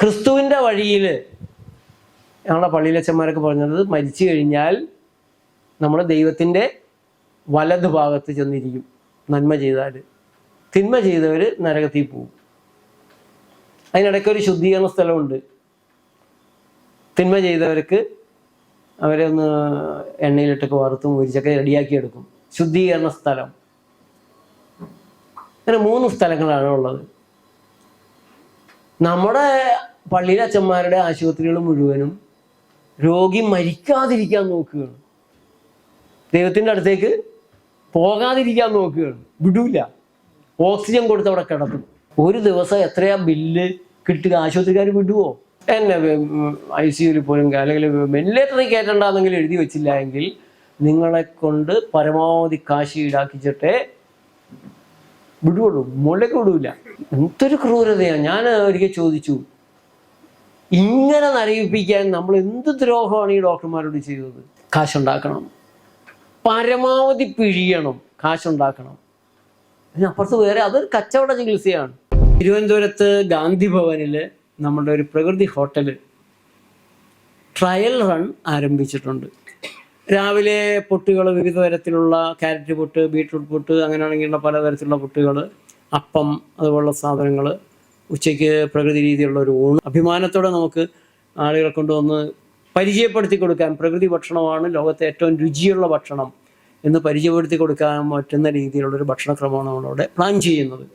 ക്രിസ്തുവിന്റെ വഴിയിൽ ഞങ്ങളുടെ പള്ളിയിലച്ചന്മാരൊക്കെ പറഞ്ഞത് മരിച്ചു കഴിഞ്ഞാൽ നമ്മൾ ദൈവത്തിന്റെ വലത് ഭാഗത്ത് ചെന്നിരിക്കും. നന്മ ചെയ്താൽ. തിന്മ ചെയ്തവർ നരകത്തിൽ പോകും അതിനിടയ്ക്ക് ഒരു ശുദ്ധീകരണ സ്ഥലമുണ്ട്. തിന്മ ചെയ്തവർക്ക് അവരെ ഒന്ന് എണ്ണയിലിട്ടൊക്കെ വറുത്ത് മുരിച്ചൊക്കെ റെഡിയാക്കിയെടുക്കും ശുദ്ധീകരണ സ്ഥലം. അങ്ങനെ മൂന്ന് സ്ഥലങ്ങളാണ് ഉള്ളത്. നമ്മുടെ പള്ളിയിലെ അച്ഛന്മാരുടെ ആശുപത്രികൾ മുഴുവനും രോഗി മരിക്കാതിരിക്കാൻ നോക്കുകയാണ്. ദൈവത്തിന്റെ അടുത്തേക്ക് പോകാതിരിക്കാൻ നോക്കുകയാണ്. വിടൂല. ഓക്സിജൻ കൊടുത്ത് അവിടെ കിടത്തും ഒരു ദിവസം എത്രയാ ബില്ല് കിട്ടുക? ആശുപത്രിക്കാർ വിടുവോ? എന്നെ ഐ സിയുവിൽ പോലും അല്ലെങ്കിൽ വെന്റിലേറ്ററിൽ കയറ്റണ്ടെന്നെങ്കിലും എഴുതി വെച്ചില്ല എങ്കിൽ നിങ്ങളെ കൊണ്ട് പരമാവധി കാശ് ഈടാക്കിച്ചിട്ടേ വിടുവുള്ളൂ മുകളിലേക്ക് വിടൂല. എന്തൊരു ക്രൂരതയാണ് ഞാൻ ഒരിക്കൽ ചോദിച്ചു ഇങ്ങനെ നരയിപ്പിക്കാൻ നമ്മൾ എന്ത് ദ്രോഹമാണ് ഈ ഡോക്ടർമാരോട് ചെയ്തത്? കാശുണ്ടാക്കണം. പരമാവധി പിഴിയണം കാശുണ്ടാക്കണം. അതിനപ്പുറത്ത് വേറെ അതൊരു കച്ചവട ചികിത്സയാണ്. തിരുവനന്തപുരത്ത് ഗാന്ധി ഭവനിൽ നമ്മുടെ ഒരു പ്രകൃതി ഹോട്ടൽ ട്രയൽ റൺ ആരംഭിച്ചിട്ടുണ്ട്. രാവിലെ പൊട്ടുകൾ വിവിധ തരത്തിലുള്ള ക്യാരറ്റ് പൊട്ട് ബീട്രൂട്ട് പൊട്ട് അങ്ങനെയാണെങ്കിലുള്ള പലതരത്തിലുള്ള പൊട്ടുകൾ അപ്പം അതുപോലുള്ള സാധനങ്ങൾ ഉച്ചയ്ക്ക് പ്രകൃതി രീതിയിലുള്ള ഒരു ഊണ്. അഭിമാനത്തോടെ നമുക്ക് ആളുകളെ കൊണ്ടുവന്ന് പരിചയപ്പെടുത്തി കൊടുക്കാൻ പ്രകൃതി ഭക്ഷണമാണ് ലോകത്തെ ഏറ്റവും രുചിയുള്ള ഭക്ഷണം എന്ന് പരിചയപ്പെടുത്തി കൊടുക്കാൻ പറ്റുന്ന രീതിയിലുള്ള ഒരു ഭക്ഷണക്രമമാണ് നമ്മളവിടെ പ്ലാൻ ചെയ്യുന്നത്.